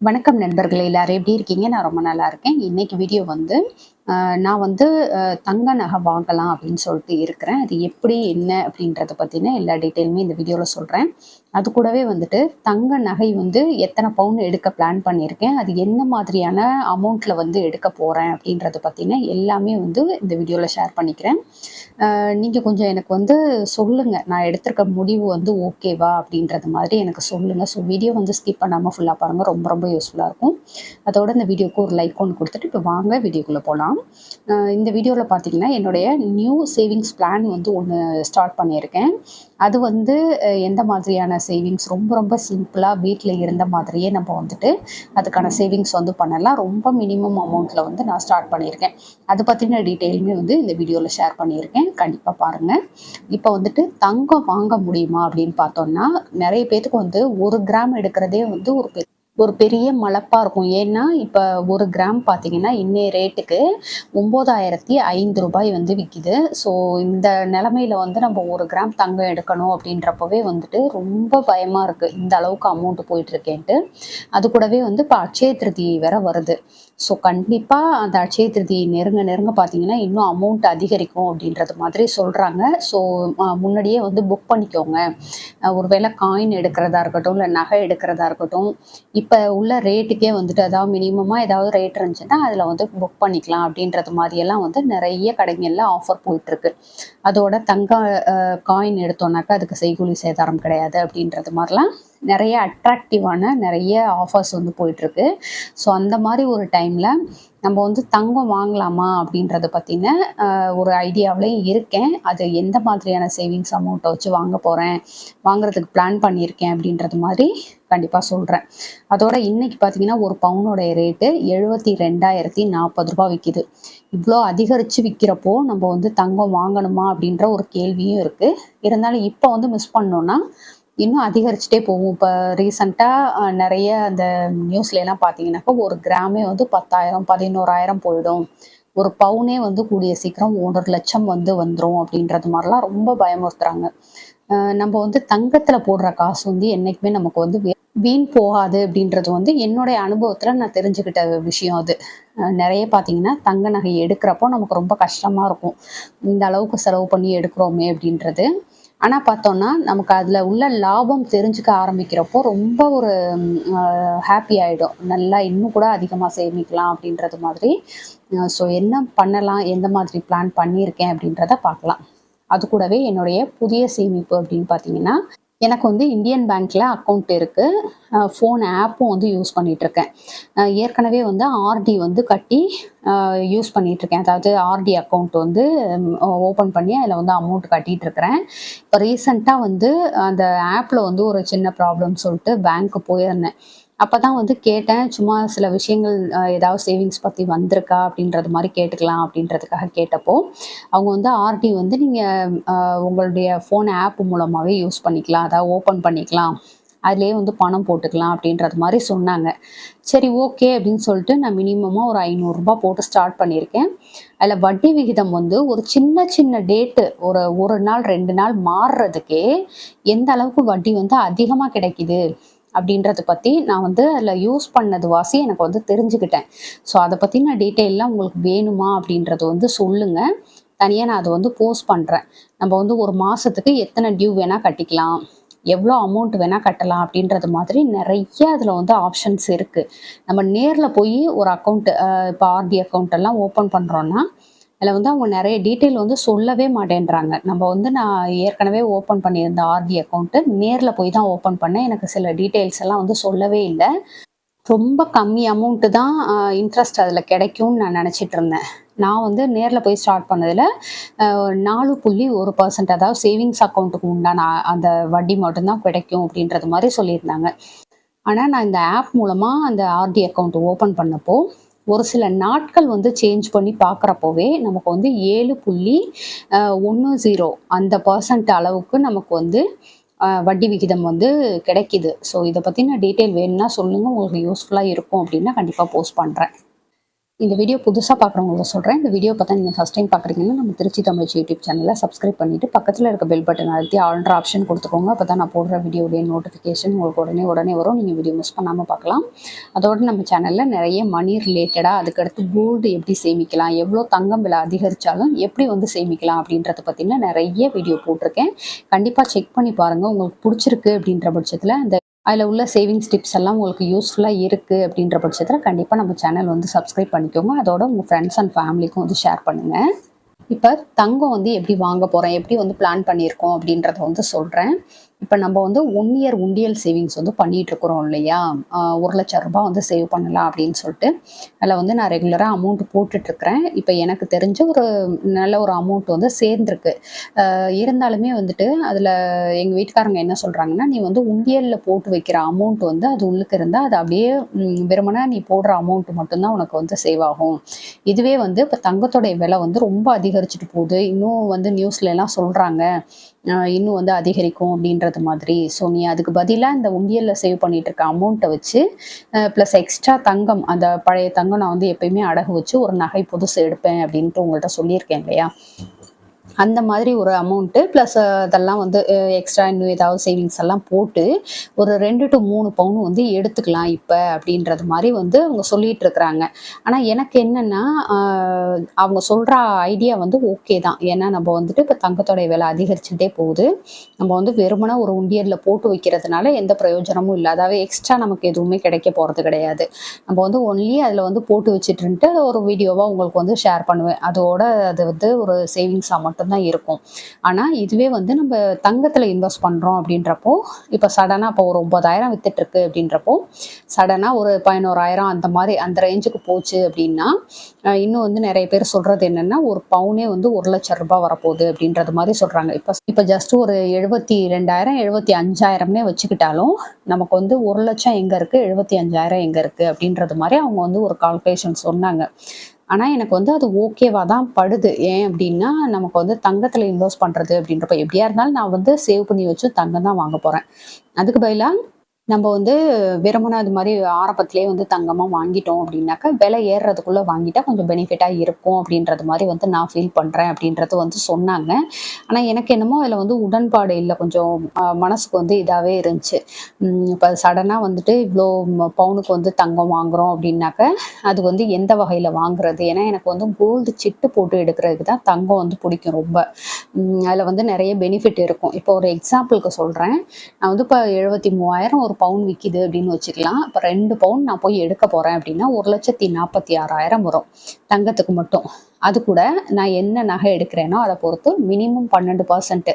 வணக்கம் நண்பர்களே எல்லாரும் எப்படி இருக்கீங்க? நான் ரொம்ப நல்லா இருக்கேன். இன்னைக்கு வீடியோ வந்து நான் வந்து தங்க நகை வாங்கலாம் அப்படின்னு சொல்லிட்டு இருக்கிறேன். அது எப்படி என்ன அப்படின்றத பற்றின எல்லா டீட்டெயிலுமே இந்த வீடியோவில் சொல்கிறேன் அது கூடவே வந்துட்டு தங்க நகை வந்து எத்தனை பவுன் எடுக்க பிளான் பண்ணியிருக்கேன். அது என்ன மாதிரியான அமௌண்ட்டில் வந்து எடுக்க போகிறேன் அப்படின்றத பற்றின எல்லாமே வந்து இந்த வீடியோவில் ஷேர் பண்ணிக்கிறேன். நீங்கள் கொஞ்சம் எனக்கு வந்து சொல்லுங்கள் நான் எடுத்திருக்க முடிவு வந்து ஓகேவா அப்படின்றது மாதிரி எனக்கு சொல்லுங்கள் ஸோ வீடியோ வந்து ஸ்கிப் பண்ணாமல் ஃபுல்லாக பாருங்கள் ரொம்ப ரொம்ப யூஸ்ஃபுல்லாக இருக்கும். அதோட இந்த வீடியோக்கு ஒரு லைக் ஒன்று கொடுத்துட்டு இப்போ வாங்க வீடியோக்குள்ளே போகலாம் இந்த வீடியோவில் பார்த்தீங்கன்னா என்னுடைய நியூ சேவிங்ஸ் பிளான் வந்து ஒன்று ஸ்டார்ட் பண்ணியிருக்கேன். அது வந்து எந்த மாதிரியான சேவிங்ஸ் ரொம்ப ரொம்ப சிம்பிளாக வீட்டில் இருந்த மாதிரியே நம்ம வந்துட்டு அதுக்கான சேவிங்ஸ் வந்து பண்ணலாம். ரொம்ப மினிமம் அமௌண்ட்டில் வந்து நான் ஸ்டார்ட் பண்ணியிருக்கேன். அது பற்றின டீட்டெயிலுமே வந்து இந்த வீடியோவில் ஷேர் பண்ணியிருக்கேன். கண்டிப்பாக பாருங்கள் இப்போ வந்துட்டு தங்கம் வாங்க முடியுமா அப்படின்னு பார்த்தோம்னா நிறைய பேத்துக்கு வந்து ஒரு கிராம் எடுக்கிறதே வந்து ஒரு பெரிய ஒரு பெரிய மலப்பாக இருக்கும். ஏன்னா இப்போ ஒரு கிராம் பார்த்தீங்கன்னா இன்னைய ரேட்டுக்கு ஒம்பதாயிரத்தி ஐந்து ரூபாய் வந்து விற்கிது ஸோ இந்த நிலமையில வந்து நம்ம ஒரு கிராம் தங்கம் எடுக்கணும் அப்படின்றப்பவே வந்துட்டு ரொம்ப பயமாக இருக்குது இந்த அளவுக்கு அமௌண்ட் போயிட்டுருக்கேன்ட்டு அது கூடவே வந்து இப்போ அச்சய திருதி வேற வருது. ஸோ கண்டிப்பாக அந்த அட்சய திருதி நெருங்க நெருங்க பார்த்தீங்கன்னா இன்னும் அமௌண்ட் அதிகரிக்கும் அப்படின்றது மாதிரி சொல்கிறாங்க ஸோ முன்னாடியே வந்து புக் பண்ணிக்கோங்க. ஒருவேளை காயின் எடுக்கிறதா இருக்கட்டும் இல்லை நகை எடுக்கிறதா இருக்கட்டும் இப்போ உள்ள ரேட்டுக்கே வந்துட்டு அதாவது மினிமமாக ஏதாவது ரேட் இருந்துச்சுன்னா அதில் வந்து புக் பண்ணிக்கலாம் அப்படின்றது மாதிரியெல்லாம் வந்து நிறைய கடைகளில் ஆஃபர் போயிட்டுருக்கு. அதோட தங்க காயின் எடுத்தோன்னாக்கா அதுக்கு செய்கூலி சேதாரம் கிடையாது அப்படின்றது மாதிரிலாம் நிறைய அட்ராக்டிவான நிறைய ஆஃபர்ஸ் வந்து போயிட்டுருக்கு. ஸோ அந்த மாதிரி ஒரு டைமில் நம்ம வந்து தங்கம் வாங்கலாமா அப்படின்றத பற்றின ஒரு ஐடியாவிலையும் இருக்கேன். அது எந்த மாதிரியான சேவிங்ஸ் அமௌண்ட்டை வச்சு வாங்க போகிறேன் வாங்குறதுக்கு பிளான் பண்ணியிருக்கேன் அப்படின்றது மாதிரி கண்டிப்பாக சொல்கிறேன் அதோட இன்னைக்கு பார்த்தீங்கன்னா ஒரு பவுனோடைய ரேட்டு எழுபத்தி ரெண்டாயிரத்தி நாற்பது ரூபாய் விற்கிது இவ்வளோ அதிகரித்து விற்கிறப்போ நம்ம வந்து தங்கம் வாங்கணுமா அப்படின்ற ஒரு கேள்வியும் இருக்குது இருந்தாலும் இப்போ வந்து மிஸ் பண்ணோன்னா இன்னும் அதிகரிச்சுட்டே போகும். இப்போ ரீசண்டாக நிறைய அந்த நியூஸ்ல எல்லாம் பார்த்தீங்கன்னாக்கா ஒரு கிராமே வந்து பத்தாயிரம் பதினோராயிரம் போயிடும். ஒரு பவுனே வந்து கூடிய சீக்கிரம் ஒன்றரை லட்சம் வந்து வந்துடும் அப்படின்றது மாதிரிலாம் ரொம்ப பயமுறுத்துறாங்க. நம்ம வந்து தங்கத்தில் போடுற காசு வந்து என்றைக்குமே நமக்கு வந்து வீண் போகாது அப்படின்றது வந்து என்னுடைய அனுபவத்தில் நான் தெரிஞ்சுக்கிட்ட விஷயம் அது. நிறைய பார்த்தீங்கன்னா தங்க நகை எடுக்கிறப்போ நமக்கு ரொம்ப கஷ்டமாக இருக்கும். இந்த அளவுக்கு செலவு பண்ணி எடுக்கிறோமே அப்படின்றது. ஆனால் பார்த்தோன்னா நமக்கு அதில் உள்ள லாபம் தெரிஞ்சுக்க ஆரம்பிக்கிறப்போ ரொம்ப ஒரு ஹாப்பி ஆகிடும் நல்லா இன்னும் கூட அதிகமாக சேமிக்கலாம் அப்படின்றது மாதிரி. ஸோ என்ன பண்ணலாம் எந்த மாதிரி பிளான் பண்ணியிருக்கேன் அப்படின்றத பார்க்கலாம். அது கூடவே என்னுடைய புதிய சேமிப்பு அப்படின்னு பார்த்தீங்கன்னா எனக்கு வந்து இந்தியன் பேங்க்கில் அக்கௌண்ட் இருக்குது ஃபோன் ஆப்பும் வந்து யூஸ் பண்ணிகிட்ருக்கேன் ஏற்கனவே வந்து ஆர்டி வந்து கட்டி யூஸ் பண்ணிகிட்ருக்கேன் அதாவது ஆர்டி அக்கௌண்ட் வந்து ஓப்பன் பண்ணி அதில் வந்து அமௌண்ட் கட்டிகிட்டு இருக்கிறேன் இப்போ ரீசெண்டாக வந்து அந்த ஆப்பில் வந்து ஒரு சின்ன ப்ராப்ளம் சொல்லிட்டு பேங்க்கு போயிருந்தேன். அப்போ தான் வந்து கேட்டேன் சும்மா சில விஷயங்கள் ஏதாவது சேவிங்ஸ் பற்றி வந்திருக்கா? அப்படின்றது மாதிரி கேட்டுக்கலாம் அப்படின்றதுக்காக கேட்டப்போ அவங்க வந்து ஆர்டி வந்து நீங்கள் உங்களுடைய ஃபோன் ஆப் மூலமாகவே யூஸ் பண்ணிக்கலாம் அதாவது ஓப்பன் பண்ணிக்கலாம் அதுலேயே வந்து பணம் போட்டுக்கலாம் அப்படின்றது மாதிரி சொன்னாங்க. சரி ஓகே அப்படின்னு சொல்லிட்டு நான் மினிமமாக ஒரு ஐநூறுரூபா போட்டு ஸ்டார்ட் பண்ணியிருக்கேன். அதில் வட்டி விகிதம் வந்து ஒரு சின்ன சின்ன டேட்டு ஒரு ஒரு நாள் ரெண்டு நாள் மாறுறதுக்கே எந்த அளவுக்கு வட்டி வந்து அதிகமாக கிடைக்குது? அப்படின்றத பற்றி நான் வந்து அதில் யூஸ் பண்ணது வாசி எனக்கு வந்து தெரிஞ்சுக்கிட்டேன். ஸோ அதை பற்றி நான் டீட்டெயிலாக உங்களுக்கு வேணுமா அப்படின்றத வந்து சொல்லுங்கள் தனியாக நான் அதை வந்து போஸ்ட் பண்ணுறேன் நம்ம வந்து ஒரு மாதத்துக்கு எத்தனை டியூ வேணால் கட்டிக்கலாம். எவ்வளோ அமௌண்ட் வேணால் கட்டலாம் அப்படின்றது மாதிரி நிறைய அதில் வந்து ஆப்ஷன்ஸ் இருக்குது நம்ம நேரில் போய் ஒரு அக்கௌண்ட் இப்போ ஆர்டி அக்கௌண்ட் எல்லாம் ஓப்பன் பண்ணுறோன்னா அதில் வந்து அவங்க நிறைய டீட்டெயில் வந்து சொல்லவே மாட்டேன்றாங்க. நம்ம வந்து நான் ஏற்கனவே ஓப்பன் பண்ணியிருந்த ஆர்டி அக்கௌண்ட்டு நேரில் போய் தான் ஓப்பன் பண்ணேன். எனக்கு சில டீட்டெயில்ஸ் எல்லாம் வந்து சொல்லவே இல்லை. ரொம்ப கம்மி அமௌண்ட்டு தான் இன்ட்ரெஸ்ட் அதில் கிடைக்கும்னு நான் நினச்சிட்டு இருந்தேன். நான் வந்து நேரில் போய் ஸ்டார்ட் பண்ணதில் நாலு புள்ளி ஒரு பர்சன்ட் அதாவது சேவிங்ஸ் அக்கௌண்ட்டுக்கு உண்டான அந்த வட்டி மட்டும்தான் கிடைக்கும் அப்படின்றது மாதிரி சொல்லியிருந்தாங்க. ஆனால் நான் இந்த ஆப் மூலமாக அந்த ஆர்டி அக்கௌண்ட் ஓப்பன் பண்ணப்போ ஒரு சில நாட்கள் வந்து சேஞ்ச் பண்ணி பார்க்குறப்போவே நமக்கு வந்து ஏழு புள்ளி ஒன்று ஜீரோ அந்த பர்சன்ட் அளவுக்கு நமக்கு வந்து வட்டி விகிதம் வந்து கிடைக்கிது. ஸோ இதை பற்றின டீட்டெயில் வேணும்னா சொல்லுங்கள் உங்களுக்கு யூஸ்ஃபுல்லாக இருக்கும் அப்படின்னா கண்டிப்பாக போஸ்ட் பண்ணுறேன் இந்த வீடியோ புதுசாக பார்க்குறவங்களுக்கு சொல்கிறேன் இந்த வீடியோ பார்த்தா நீங்கள் ஃபஸ்ட் டைம் பார்க்குறீங்கன்னா நம்ம திருச்சி தமிழ் யூடியூப் சேனலை சப்ஸ்கிரைப் பண்ணிவிட்டு பக்கத்தில் இருக்க பெல் பட்டன் அழுத்தி ஆல்ட்ரு ஆப்ஷன் கொடுத்துக்கோங்க. அப்போ தான் நான் போடுற வீடியோடைய நோட்டிஃபிகேஷன் உங்களுக்கு உடனே உடனே வரும். நீங்கள் வீடியோ மிஸ் பண்ணாமல் பார்க்கலாம் அதோடு நம்ம சேனலில் நிறைய மணி ரிலேட்டடாக அதுக்கடுத்து கோல்டு எப்படி சேமிக்கலாம் எவ்வளோ தங்கம் விலை அதிகரித்தாலும் எப்படி வந்து சேமிக்கலாம் அப்படின்றத பற்றின நிறைய வீடியோ போட்டிருக்கேன். கண்டிப்பாக செக் பண்ணி பாருங்கள் உங்களுக்கு பிடிச்சிருக்கு அப்படின்ற பட்சத்தில் அந்த அதில் உள்ள சேவிங்ஸ் டிப்ஸ் எல்லாம் உங்களுக்கு யூஸ்ஃபுல்லாக இருக்குது அப்படின்ற பட்சத்தில் கண்டிப்பாக நம்ம சேனல் வந்து சப்ஸ்கிரைப் பண்ணிக்கோங்க. அதோட உங்கள் ஃப்ரெண்ட்ஸ் அண்ட் ஃபேமிலிக்கும் வந்து ஷேர் பண்ணுங்கள் இப்போ தங்கம் வந்து எப்படி வாங்க போகிறேன் எப்படி வந்து பிளான் பண்ணியிருக்கோம் அப்படின்றத வந்து சொல்கிறேன் இப்போ நம்ம வந்து ஒன் இயர் உண்டியல் சேவிங்ஸ் வந்து பண்ணிட்டு இருக்கிறோம் இல்லையா? ஒரு லட்ச ரூபாய் வந்து சேவ் பண்ணலாம் அப்படின்னு சொல்லிட்டு அதில் வந்து நான் ரெகுலராக அமௌண்ட் போட்டுட்ருக்கிறேன் இப்போ எனக்கு தெரிஞ்ச ஒரு நல்ல ஒரு அமௌண்ட் வந்து சேர்ந்துருக்கு. இருந்தாலுமே வந்துட்டு அதில் எங்கள் வீட்டுக்காரங்க என்ன சொல்கிறாங்கன்னா நீ வந்து உண்டியலில் போட்டு வைக்கிற அமௌண்ட் வந்து அது உள்ளுக்கு இருந்தால் அது அப்படியே வெறுமனா நீ போடுற அமௌண்ட் மட்டும்தான் உனக்கு வந்து சேவ் ஆகும். இதுவே வந்து இப்போ தங்கத்தோடைய விலை வந்து ரொம்ப அதிகரிச்சுட்டு போகுது. இன்னும் வந்து நியூஸ்ல எல்லாம் சொல்கிறாங்க இன்னும் வந்து அதிகரிக்கும் அப்படின்றது மாதிரி ஸோ நீ அதுக்கு பதிலாக இந்த உண்டியலில் சேவ் பண்ணிட்டு இருக்க அமௌண்ட்டை வச்சு ப்ளஸ் எக்ஸ்ட்ரா தங்கம் அந்த பழைய தங்கம் நான் வந்து எப்பயுமே அடகு வச்சு ஒரு நகை புதுசு எடுப்பேன் அப்படின்ட்டு உங்கள்கிட்ட சொல்லியிருக்கேன் இல்லையா? அந்த மாதிரி ஒரு அமௌண்ட்டு ப்ளஸ் அதெல்லாம் வந்து எக்ஸ்ட்ரா இன்னும் ஏதாவது சேவிங்ஸ் எல்லாம் போட்டு ஒரு ரெண்டு டு மூணு பவுன் வந்து எடுத்துக்கலாம் இப்போ அப்படின்றது மாதிரி வந்து அவங்க சொல்லிட்டு இருக்கிறாங்க. ஆனால் எனக்கு என்னென்னா அவங்க சொல்கிற ஐடியா வந்து ஓகே தான். ஏன்னா நம்ம வந்துட்டு இப்போ தங்கத்தோடைய விலை அதிகரிச்சுட்டே போகுது. நம்ம வந்து வெறுமனே ஒரு உண்டியலில் போட்டு வைக்கிறதுனால எந்த பிரயோஜனமும் இல்லை. அதாவது எக்ஸ்ட்ரா நமக்கு எதுவுமே கிடைக்க போகிறது கிடையாது. நம்ம வந்து ஒன்லி அதில் வந்து போட்டு வச்சுட்டுன்ட்டு ஒரு வீடியோவாக உங்களுக்கு வந்து ஷேர் பண்ணுவேன். அதோட அது வந்து ஒரு சேவிங்ஸாக மட்டும்தான் இருக்கும். ஆனால் இதுவே வந்து நம்ம தங்கத்தில் இன்வெஸ்ட் பண்ணுறோம் அப்படின்றப்போ இப்போ சடனாக இப்போ ஒரு ஒம்பதாயிரம் வித்துட்ருக்கு அப்படின்றப்போ சடனாக ஒரு பதினோராயிரம் அந்த மாதிரி அந்த ரேஞ்சுக்கு போச்சு அப்படின்னா இன்னும் வந்து நிறைய பேர் சொல்கிறது என்னென்னா ஒரு பவுனே வந்து ஒரு லட்சம் ரூபாய் வரப்போகுது அப்படின்றது மாதிரி சொல்கிறாங்க இப்போ இப்போ ஜஸ்ட் ஒரு எழுபத்தி ரெண்டாயிரம் எழுபத்தி அஞ்சாயிரம்னே வச்சுக்கிட்டாலும் நமக்கு வந்து ஒரு லட்சம் எங்கே இருக்குது எழுபத்தி அஞ்சாயிரம் எங்கே இருக்குது அப்படின்றது மாதிரி அவங்க வந்து ஒரு கால்குலேஷன் சொன்னாங்க. ஆனால் எனக்கு வந்து அது ஓகேவா தான் படுது. ஏன் அப்படின்னா நமக்கு வந்து தங்கத்தில் இன்வெஸ்ட் பண்ணுறது அப்படின்றப்ப எப்படியா இருந்தாலும் நான் வந்து சேவ் பண்ணி வச்சு தங்கம் தான் வாங்க போகிறேன் அதுக்கு பதிலாக நம்ம வந்து வெறுமனே அது மாதிரி ஆரம்பத்திலே வந்து தங்கமாக வாங்கிட்டோம் அப்படின்னாக்கா விலை ஏறுறதுக்குள்ளே வாங்கிட்டா கொஞ்சம் பெனிஃபிட்டாக இருக்கும் அப்படின்றது மாதிரி வந்து நான் ஃபீல் பண்ணுறேன் அப்படின்றது வந்து சொன்னாங்க. ஆனால் எனக்கு என்னமோ அதில் வந்து உடன்பாடு இல்லை. கொஞ்சம் மனசுக்கு வந்து இதாகவே இருந்துச்சு. இப்போ சடனாக வந்துட்டு இவ்வளோ பவுனுக்கு வந்து தங்கம் வாங்குறோம் அப்படின்னாக்க அது வந்து எந்த வகையில் வாங்குறது? ஏன்னா எனக்கு வந்து கோல்டு சிட்டு போட்டு எடுக்கிறதுக்கு தான் தங்கம் வந்து பிடிக்கும் ரொம்ப. அதில் வந்து நிறைய பெனிஃபிட் இருக்கும். இப்போ ஒரு எக்ஸாம்பிளுக்கு சொல்கிறேன் நான் வந்து இப்போ எழுபத்தி மூவாயிரம் ஒரு பவுன் விற்கிது அப்படின்னு வச்சுக்கலாம். இப்போ ரெண்டு பவுன் நான் போய் எடுக்க போகிறேன் அப்படின்னா ஒரு லட்சத்தி நாற்பத்தி ஆறாயிரம் வரும். தங்கத்துக்கு மட்டும். அது கூட நான் என்ன நகை எடுக்கிறேனோ அதை பொறுத்து மினிமம் பன்னெண்டு பர்சன்ட்டு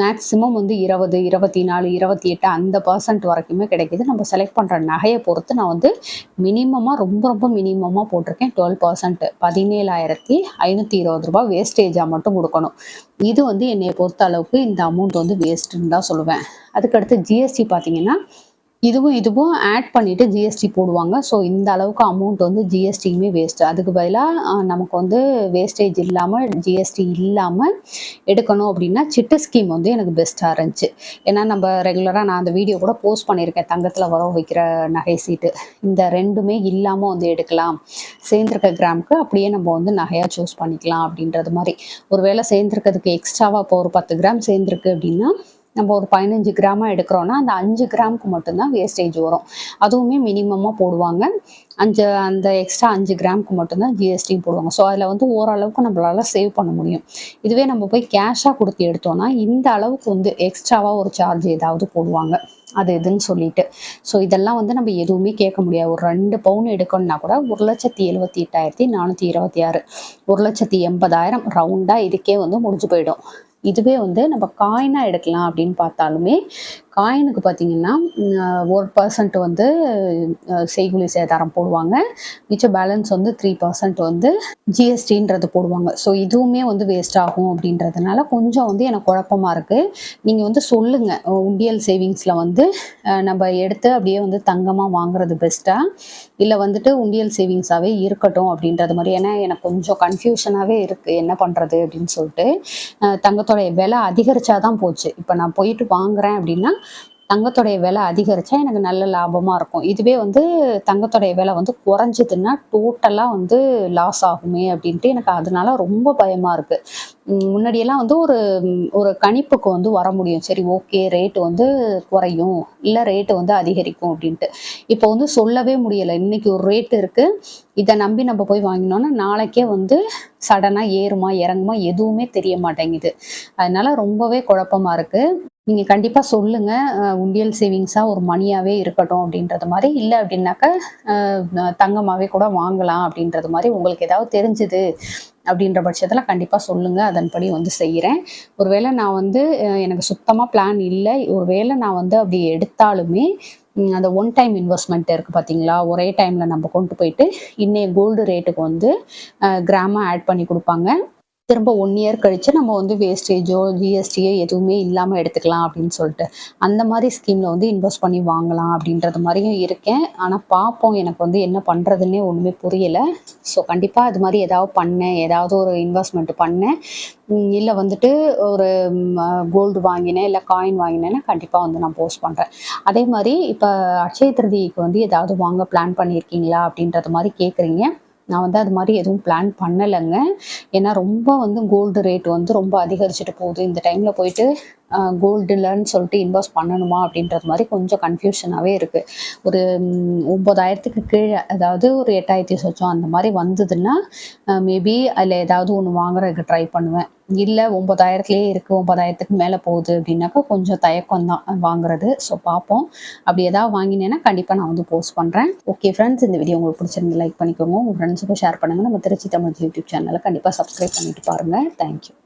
மேக்ஸிமம் வந்து இருபது இருபத்தி நாலு இருபத்தி எட்டு அந்த பர்சன்ட் வரைக்குமே கிடைக்கிது. நம்ம செலக்ட் பண்ணுற நகையை பொறுத்து நான் வந்து மினிமமாக ரொம்ப ரொம்ப மினிமமாக போட்டிருக்கேன். டுவெல் பர்சன்ட் பதினேழாயிரத்தி ஐநூற்றி இருபது ரூபாய் வேஸ்டேஜாக மட்டும் கொடுக்கணும். இது வந்து என்னை பொறுத்த அளவுக்கு இந்த அமௌண்ட் வந்து வேஸ்ட்டுன்னு தான் சொல்லுவேன். அதுக்கடுத்து ஜிஎஸ்டி பார்த்தீங்கன்னா இதுவும் இதுவும் ஆட் பண்ணிவிட்டு ஜிஎஸ்டி போடுவாங்க. ஸோ இந்த அளவுக்கு அமௌண்ட் வந்து ஜிஎஸ்டியுமே வேஸ்ட்டு அதுக்கு பதிலாக நமக்கு வந்து வேஸ்டேஜ் இல்லாமல் ஜிஎஸ்டி இல்லாமல் எடுக்கணும் அப்படின்னா சிட்டு ஸ்கீம் வந்து எனக்கு பெஸ்ட்டாக இருந்துச்சு. ஏன்னா நம்ம ரெகுலராக நான் அந்த வீடியோ கூட போஸ்ட் பண்ணியிருக்கேன். தங்கத்தில் வர வைக்கிற நகை சீட்டு இந்த ரெண்டுமே இல்லாமல் வந்து எடுக்கலாம். சேர்ந்துருக்க கிராமுக்கு அப்படியே நம்ம வந்து நகையாக சூஸ் பண்ணிக்கலாம் அப்படின்றது மாதிரி. ஒருவேளை சேர்ந்துருக்கிறதுக்கு எக்ஸ்ட்ராவாக இப்போ ஒரு பத்து கிராம் சேர்ந்துருக்கு அப்படின்னா நம்ம ஒரு பதினஞ்சு கிராமாக எடுக்கிறோன்னா அந்த அஞ்சு கிராமுக்கு மட்டும்தான் வேஸ்டேஜ் வரும். அதுவுமே மினிமமாக போடுவாங்க. அஞ்சு அந்த எக்ஸ்ட்ரா அஞ்சு கிராமுக்கு மட்டும்தான் ஜிஎஸ்டியும் போடுவாங்க. ஸோ அதில் வந்து ஓரளவுக்கு நம்மளால சேவ் பண்ண முடியும். இதுவே நம்ம போய் கேஷாக கொடுத்து எடுத்தோம்னா இந்த அளவுக்கு வந்து எக்ஸ்ட்ராவாக ஒரு சார்ஜ் ஏதாவது போடுவாங்க. அது இதுன்னு சொல்லிட்டு. ஸோ இதெல்லாம் வந்து நம்ம எதுவுமே கேட்க முடியாது. ஒரு ரெண்டு பவுன் எடுக்கணும்னா கூட ஒரு லட்சத்தி எழுபத்தி எட்டாயிரத்தி நானூற்றி இருபத்தி ஆறு. ஒரு லட்சத்தி எண்பதாயிரம் ரவுண்டாக இதுக்கே வந்து முடிஞ்சு போயிடும். இதுவே வந்து நம்ம காயினாக எடுக்கலாம் அப்படின்னு பார்த்தாலுமே காயினுக்கு பார்த்தீங்கன்னா ஒரு பர்சன்ட் வந்து செய்குலி சேதாரம் போடுவாங்க. மிச்ச பேலன்ஸ் வந்து த்ரீ பர்சன்ட் வந்து ஜிஎஸ்டின்றது போடுவாங்க. ஸோ இதுவுமே வந்து வேஸ்ட் ஆகும் அப்படின்றதுனால கொஞ்சம் வந்து எனக்கு குழப்பமாக இருக்குது நீங்கள் வந்து சொல்லுங்கள் உண்டியல் சேவிங்ஸில் வந்து நம்ம எடுத்து அப்படியே வந்து தங்கமாக வாங்குறது பெஸ்ட்டாக இல்லை வந்துட்டு உண்டியல் சேவிங்ஸாகவே இருக்கட்டும் அப்படின்றது மாதிரி. ஏன்னா எனக்கு கொஞ்சம் கன்ஃபியூஷனாகவே இருக்குது என்ன பண்ணுறது அப்படின்னு சொல்லிட்டு தங்கத்தோடைய விலை அதிகரிச்சாதான் போச்சு. இப்போ நான் போயிட்டு வாங்குறேன் அப்படின்னா தங்கத்தோடைய விலை அதிகரித்தா எனக்கு நல்ல லாபமாக இருக்கும். இதுவே வந்து தங்கத்தோடைய விலை வந்து குறைஞ்சதுன்னா டோட்டலாக வந்து லாஸ் ஆகுமே அப்படின்ட்டு எனக்கு அதனால ரொம்ப பயமாக இருக்குது முன்னாடியெல்லாம் வந்து ஒரு ஒரு கணிப்புக்கு வந்து வர முடியும். சரி ஓகே ரேட்டு வந்து குறையும். இல்லை ரேட்டு வந்து அதிகரிக்கும் அப்படின்ட்டு. இப்போ வந்து சொல்லவே முடியலை. இன்னைக்கு ஒரு ரேட்டு இருக்குது இதை நம்பி நம்ம போய் வாங்கினோன்னா நாளைக்கே வந்து சடனாக ஏறுமா இறங்குமா எதுவுமே தெரிய மாட்டேங்குது. அதனால ரொம்பவே குழப்பமா இருக்குது நீங்கள் கண்டிப்பாக சொல்லுங்கள் உண்டியல் சேவிங்ஸாக ஒரு மணியாகவே இருக்கட்டும் அப்படின்றது மாதிரி. இல்லை அப்படின்னாக்கா தங்கமாகவே கூட வாங்கலாம் அப்படின்றது மாதிரி உங்களுக்கு ஏதாவது தெரிஞ்சுது அப்படின்ற பட்சத்தில் கண்டிப்பாக சொல்லுங்கள் அதன்படி வந்து செய்கிறேன் ஒருவேளை நான் வந்து எனக்கு சுத்தமாக பிளான் இல்லை. ஒருவேளை நான் வந்து அப்படி எடுத்தாலுமே அந்த ஒன் டைம் இன்வெஸ்ட்மெண்ட் இருக்குது பார்த்தீங்களா ஒரே டைமில் நம்ம கொண்டு போயிட்டு இன்னைய கோல்டு ரேட்டுக்கு வந்து கிராமாக ஆட் பண்ணி கொடுப்பாங்க. திரும்ப ஒன் இயர் கழிச்சு நம்ம வந்து வேஸ்டேஜோ ஜிஎஸ்டியோ எதுவுமே இல்லாமல் எடுத்துக்கலாம் அப்படின்னு சொல்லிட்டு. அந்த மாதிரி ஸ்கீமில் வந்து இன்வெஸ்ட் பண்ணி வாங்கலாம் அப்படின்றது மாதிரியும் இருக்கேன். ஆனால் பார்ப்போம் எனக்கு வந்து என்ன பண்ணுறதுன்னே ஒன்றுமே புரியலை. ஸோ கண்டிப்பாக அது மாதிரி ஏதாவது பண்ணேன். ஏதாவது ஒரு இன்வெஸ்ட்மெண்ட் பண்ணேன். இல்லை வந்துட்டு ஒரு கோல்டு வாங்கினேன் இல்லை காயின் வாங்கினேன்னா கண்டிப்பாக வந்து நான் போஸ்ட் பண்ணுறேன் அதே மாதிரி இப்போ அட்சய திருதிக்கு வந்து ஏதாவது வாங்க பிளான் பண்ணியிருக்கீங்களா அப்படின்றது மாதிரி கேட்குறீங்க நான் வந்து அது மாதிரி எதுவும் பிளான் பண்ணலைங்க. ஏன்னா ரொம்ப வந்து கோல்டு ரேட் வந்து ரொம்ப அதிகரிச்சுட்டு போகுது. இந்த டைமில் போயிட்டு கோல்டுலன்னு சொல்லிட்டு இன்வெஸ்ட் பண்ணணுமா அப்படின்றது மாதிரி கொஞ்சம் கன்ஃபியூஷனாகவே இருக்குது ஒரு ஒம்பதாயிரத்துக்கு கீழே அதாவது ஒரு எட்டாயிரத்தி சொச்சம் அந்த மாதிரி வந்ததுன்னா மேபி அதில் ஏதாவது ஒன்று வாங்குறதுக்கு ட்ரை பண்ணுவேன். இல்லை ஒம்பதாயிரத்துலேயே இருக்குது ஒம்பதாயிரத்துக்கு மேலே போகுது அப்படின்னாக்கா கொஞ்சம் தயக்கம் தான் வாங்குறது. ஸோ பார்ப்போம். அப்படி ஏதாவது வாங்கினேன்னா கண்டிப்பாக நான் வந்து போஸ்ட் பண்ணுறேன் ஓகே ஃப்ரெண்ட்ஸ் இந்த வீடியோ உங்களுக்கு பிடிச்சிருந்து லைக் பண்ணிக்கோங்க. உங்கள் ஃப்ரெண்ட்ஸுக்கும் ஷேர் பண்ணுங்கள் நம்ம திருச்சி தமிழ் யூடியூப் சேனலை கண்டிப்பாக சப்ஸ்கிரைப் பண்ணிட்டு பாருங்கள் தேங்க்யூ